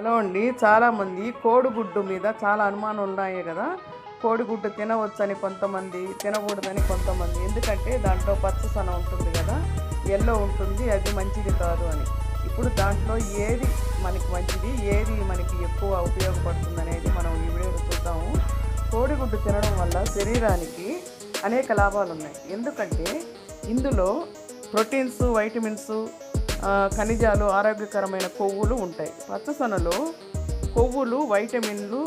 Hello అండి. చాలామంది కోడిగుడ్డు మీద చాలా అనుమానం ఉన్నాయి కదా? కోడిగుడ్డు తినవచ్చని కొంతమంది తినకూడదని కొంతమంది. ఎందుకంటే దాంట్లో పచ్చసన ఉంటుంది కదా? ఎల్లో ఉంటుంది అది మంచిది కాదు అని. ఇప్పుడు దాంట్లో ఏది మనకి మంచిది ఏది మనకి ఎక్కువ ఉపయోగపడుతుంది అనేది మనం ఈ వీడియోలో చూద్దాము. కోడిగుడ్డు తినడం వల్ల శరీరానికి అనేక లాభాలు ఉన్నాయి ఎందుకంటే ఇందులో ప్రోటీన్స్ వైటమిన్స్ ఖనిజాలు ఆరోగ్యకరమైన కొవ్వులు ఉంటాయి. పచ్చసొనలో కొవ్వులు వైటమిన్లు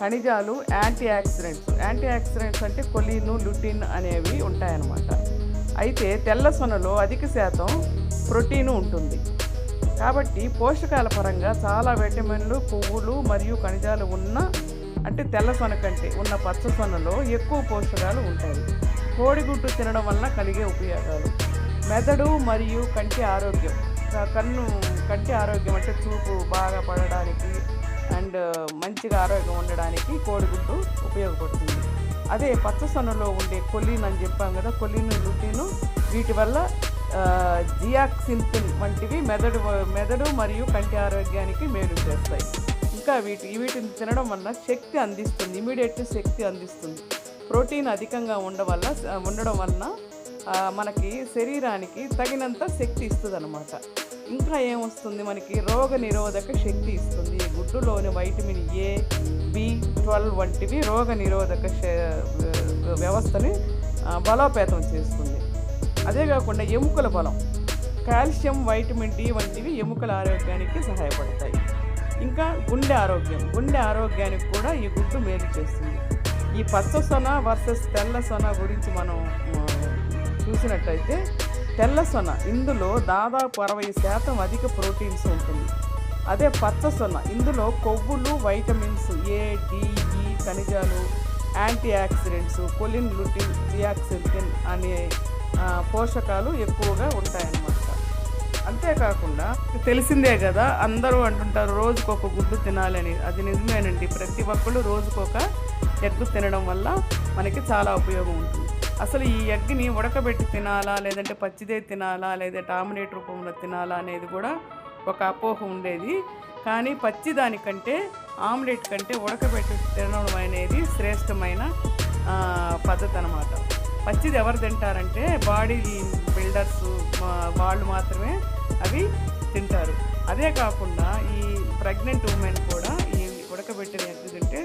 ఖనిజాలు యాంటీ యాక్సిడెంట్స్ యాంటీ యాక్సిడెంట్స్ అంటే కొలీను లుటిన్ అనేవి ఉంటాయన్నమాట. అయితే తెల్ల సొనలో అధిక శాతం ప్రోటీన్ ఉంటుంది. కాబట్టి పోషకాల పరంగా చాలా విటమిన్లు కొవ్వులు మరియు ఖనిజాలు ఉన్న అంటే తెల్ల సొన కంటే ఉన్న పచ్చ సొనలో ఎక్కువ పోషకాలు ఉంటాయి. కోడిగుడ్డు తినడం వల్ల కలిగే ఉపయోగాలు. మెదడు మరియు కంటి ఆరోగ్యం. కన్ను కంటి ఆరోగ్యం అంటే చూపు బాగా పడడానికి అండ్ మంచిగా ఆరోగ్యం ఉండడానికి కోడిగుడ్డు ఉపయోగపడుతుంది. అదే పచ్చ సొనలో ఉండే కొలీన్ అని చెప్పాం కదా కొలిన్ రుటీను వీటి వల్ల జియాక్సింతిన్ వంటివి మెదడు మెదడు మరియు కంటి ఆరోగ్యానికి మేలు చేస్తాయి. ఇంకా వీటి వీటిని తినడం వల్ల శక్తి అందిస్తుంది ఇమీడియట్ శక్తి అందిస్తుంది. ప్రోటీన్ అధికంగా ఉండవల్ల ఉండడం వలన మనకి శరీరానికి తగినంత శక్తి ఇస్తుంది అనమాట ఇంకా ఏమొస్తుంది? మనకి రోగ నిరోధక శక్తి ఇస్తుంది. ఈ గుడ్డులోని వైటమిన్ ఏ బి ట్వెల్వ్ వంటివి రోగ నిరోధక శ- వ్యవస్థని బలోపేతం చేస్తుంది. అదే కాకుండా ఎముకల బలం. కాల్షియం వైటమిన్ డి వంటివి ఎముకల ఆరోగ్యానికి సహాయపడతాయి. ఇంకా గుండె ఆరోగ్యం. గుండె ఆరోగ్యానికి కూడా ఈ గుడ్డు మేలు చేస్తుంది. ఈ పచ్చ సొన వర్సెస్ తెల్ల సొన గురించి మనం చూసినట్టయితే తెల్ల సొన ఇందులో దాదాపు అరవై శాతం అధిక ప్రోటీన్స్ ఉంటుంది. అదే పచ్చ సొన ఇందులో కొవ్వులు వైటమిన్స్ ఏ డిఈ ఖనిజాలు antioxidants choline lutein zeaxanthin అనే పోషకాలు ఎక్కువగా ఉంటాయన్నమాట. అంతేకాకుండా తెలిసిందే కదా అందరూ అంటుంటారు రోజుకొక గుడ్డు తినాలని. అది నిజమేనండి. ప్రతి ఒక్కళ్ళు రోజుకొక ఎగ్గు తినడం వల్ల మనకి చాలా ఉపయోగం ఉంటుంది. అసలు ఈ ఎగ్ని ఉడకబెట్టి తినాలా లేదంటే పచ్చిదే తినాలా లేదంటే ఆమ్లెట్ రూపంలో తినాలా అనేది కూడా ఒక అపోహ ఉండేది. కానీ పచ్చి దానికంటే ఆమ్లెట్ కంటే ఉడకబెట్టి తినడం అనేది శ్రేష్టమైన పద్ధతి అనమాట పచ్చిది ఎవరు తింటారంటే బాడీ బిల్డర్స్ వాళ్ళు మాత్రమే అవి తింటారు. అదే కాకుండా ఈ ప్రెగ్నెంట్ ఉమెన్ కూడా ఈ ఉడకబెట్టిన ఎగ్ తింటే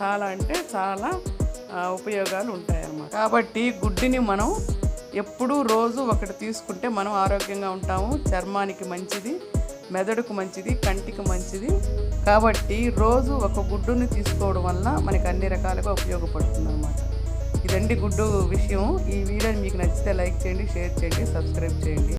చాలా అంటే చాలా ఉపయోగాలు ఉంటాయి. అనమాట. కాబట్టి గుడ్డిని మనం ఎప్పుడూ రోజు ఒకటి తీసుకుంటే మనం ఆరోగ్యంగా ఉంటాము. చర్మానికి మంచిది మెదడుకు మంచిది కంటికి మంచిది. కాబట్టి రోజు ఒక గుడ్డుని తీసుకోవడం వల్ల మనకి అన్ని రకాలుగా ఉపయోగపడుతుంది అనమాట. ఇదండి గుడ్డు విషయం ఈ వీడియోని మీకు నచ్చితే లైక్ చేయండి షేర్ చేయండి సబ్స్క్రైబ్ చేయండి.